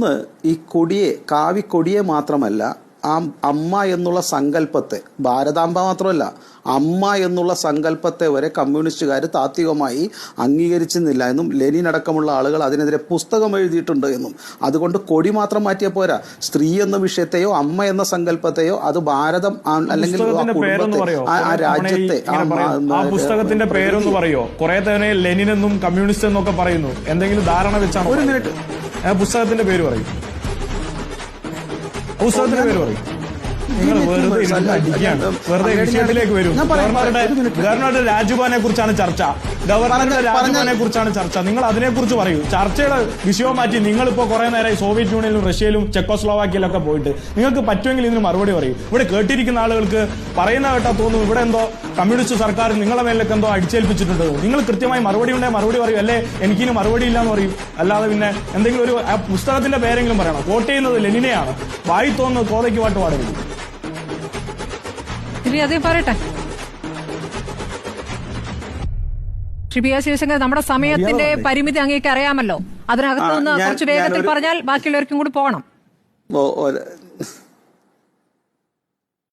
ഒന്ന് ഈ കൊടിയെ കാവി കൊടിയെ മാത്രമല്ല ആ അമ്മ എന്നുള്ള സങ്കല്പത്തെ ഭാരതാംബ മാത്രമല്ല അമ്മ എന്നുള്ള സങ്കല്പത്തെ വരെ കമ്മ്യൂണിസ്റ്റുകാർ താത്വികമായി അംഗീകരിച്ചിരുന്നില്ല എന്നും ലെനിൻ അടക്കമുള്ള ആളുകൾ അതിനെതിരെ പുസ്തകം എഴുതിയിട്ടുണ്ട് എന്നും. അതുകൊണ്ട് കൊടി മാത്രം മാറ്റിയ പോരാ. സ്ത്രീ എന്ന വിഷയത്തെയോ അമ്മ എന്ന സങ്കല്പത്തെയോ അത് ഭാരതം അല്ലെങ്കിൽ ആ രാജ്യത്തെ പുസ്തകത്തിന്റെ പേരൊന്ന് പറയോ? കുറെ തന്നെ ലെനിൻ എന്നും കമ്മ്യൂണിസ്റ്റ് എന്നൊക്കെ പറയുന്നു. എന്തെങ്കിലും ധാരണ വെച്ചാണ് ഒരു മിനിറ്റ്. ആ പുസ്തകത്തിന്റെ പേര് പറയും. പുസ്തകത്തിന്റെ പേര് പറയും. നിങ്ങൾ വെറുതെ അടിക്കുകയാണ് വെറുതെ വിഷയത്തിലേക്ക് വരും. ഞാൻ ഗവർണറുടെ ഗവർണറുടെ രാജ്ഭവനെ കുറിച്ചാണ് ചർച്ച. ഗവർണറുടെ രാജ്ഭവനെ കുറിച്ചാണ് ചർച്ച. നിങ്ങൾ അതിനെ കുറിച്ച് പറയൂ. ചർച്ചയുടെ വിഷയം മാറ്റി നിങ്ങൾ ഇപ്പോൾ കുറെ നേരം സോവിയറ്റ് യൂണിയനിലും റഷ്യയിലും ചെക്കോസ്ലോവാക്കിയയിലൊക്കെ പോയിട്ട്. നിങ്ങൾക്ക് പറ്റുമെങ്കിൽ ഇതിന് മറുപടി പറയും. ഇവിടെ കേട്ടിരിക്കുന്ന ആളുകൾക്ക് പറയുന്ന കേട്ടാ തോന്നുന്നു. ഇവിടെ എന്തോ കമ്മ്യൂണിസ്റ്റ് സർക്കാർ നിങ്ങളെ മേലൊക്കെ എന്തോ അടിച്ചേൽപ്പിച്ചിട്ടുണ്ട്. നിങ്ങൾ കൃത്യമായി മറുപടി ഉണ്ടെങ്കിൽ മറുപടി പറയും. അല്ലേ? എനിക്കിനി മറുപടി ഇല്ല എന്ന് പറയും. അല്ലാതെ പിന്നെ എന്തെങ്കിലും ഒരു ആ പുസ്തകത്തിന്റെ പേരെങ്കിലും പറയണം. കോട്ട് ചെയ്യുന്നത് ലെനിനെയാണ്. വായി തോന്നുന്നത് കോതയ്ക്ക് പാട്ട് പാടരുത്. ഇനി അതേ പറയട്ടെ. ശ്രീ പി ആർ ശിവശങ്കർ നമ്മുടെ സമയത്തിന്റെ പരിമിതി അങ്ങേക്ക് അറിയാമല്ലോ. അതിനകത്ത് നിന്ന് കുറച്ച് വേഗത്തിൽ പറഞ്ഞാൽ ബാക്കിയുള്ളവർക്കും കൂടി പോകണം.